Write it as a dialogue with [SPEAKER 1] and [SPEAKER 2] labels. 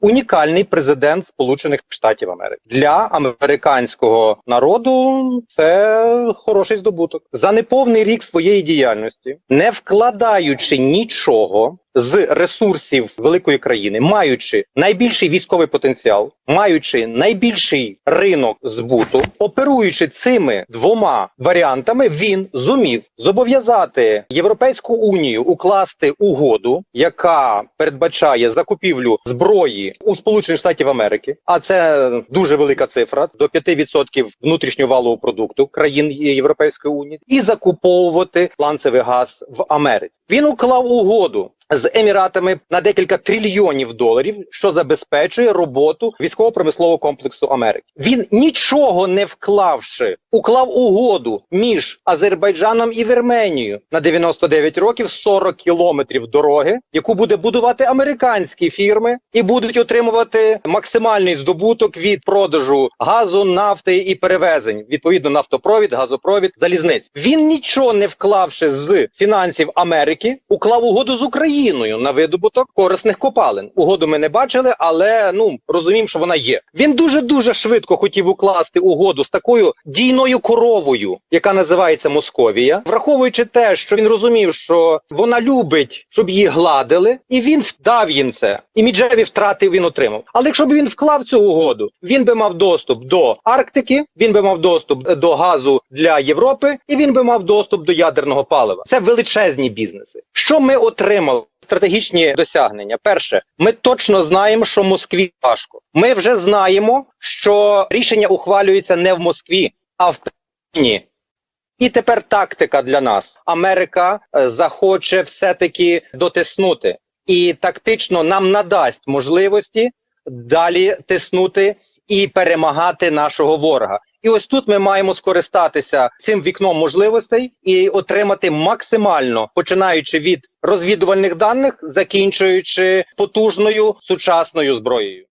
[SPEAKER 1] унікальний президент Сполучених Штатів Америки для американського народу. Це хороший здобуток за неповний рік своєї діяльності, не вкладаючи нічого. З ресурсів великої країни, маючи найбільший військовий потенціал, маючи найбільший ринок збуту, оперуючи цими двома варіантами, він зумів зобов'язати Європейську унію укласти угоду, яка передбачає закупівлю зброї у Сполучених Штатів Америки, а це дуже велика цифра до 5% внутрішнього валового продукту країн Європейської унії, і закуповувати сланцевий газ в Америці. Він уклав угоду з еміратами на декілька трильйонів доларів, що забезпечує роботу військово-промислового комплексу Америки. Він нічого не вклавши, уклав угоду між Азербайджаном і Вірменією на 99 років 40 кілометрів дороги, яку буде будувати американські фірми, і будуть отримувати максимальний здобуток від продажу газу, нафти і перевезень. Відповідно, нафтопровід, газопровід, залізниць. Він нічого не вклавши з фінансів Америки, уклав угоду з Україною на видобуток корисних копалин. Угоду ми не бачили, але ну розуміємо, що вона є. Він дуже дуже швидко хотів укласти угоду з такою дійною коровою, яка називається Московія, враховуючи те, що він розумів, що вона любить, щоб її гладили, і він дав їм це. Іміджеві втрати він отримав. Але якщо б він вклав цю угоду, він би мав доступ до Арктики, він би мав доступ до газу для Європи, і він би мав доступ до ядерного палива. Це величезні бізнеси. Що ми отримали? Стратегічні досягнення. Перше, ми точно знаємо, що Москві важко. Ми вже знаємо, що рішення ухвалюється не в Москві, а в Пекіні. І тепер тактика для нас. Америка е, захоче все-таки дотиснути і тактично нам надасть можливості далі тиснути і перемагати нашого ворога. І ось тут ми маємо скористатися цим вікном можливостей і отримати максимально, починаючи від розвідувальних даних, закінчуючи потужною сучасною зброєю.